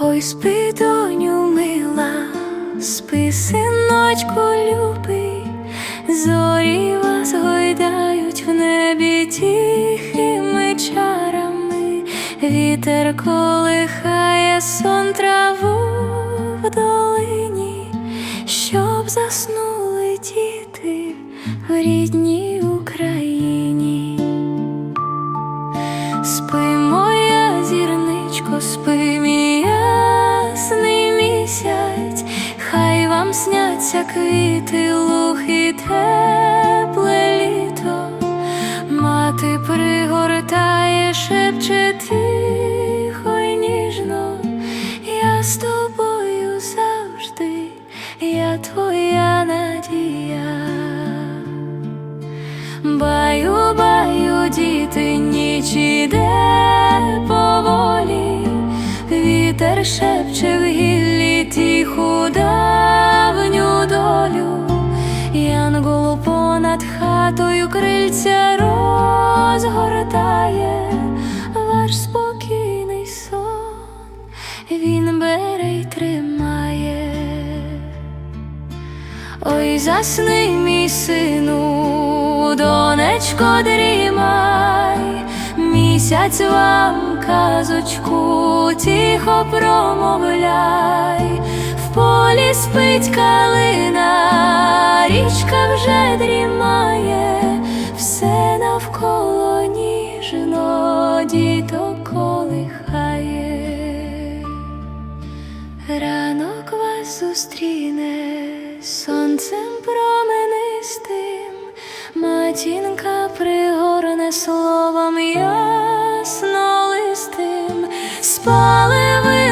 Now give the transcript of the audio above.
Ой, спи, доню мила, спи, синочку любий, зорі вас гойдають в небі тихими чарами, вітер колихає сон траву в долині, щоб заснули діти в рідній Україні. Спи, моя зірничко, спи, сняться квіти, луг і тепле літо, мати пригортає, шепче тихо й ніжно, я з тобою завжди, я твоя надія. Баю, баю, діти, ніч іде поволі, вітер шепче в гіллі тиху долю, Янгол понад хатою крильця розгортає ваш спокійний сон, він бере й тримає. Ой, засни, мій сину, донечко, дрімай, місяць вам казочку тихо промовляй, в полі спить калина, річка вже дрімає, все навколо ніжно діток колихає. Ранок вас зустріне сонцем променистим, матінка пригорне словом falling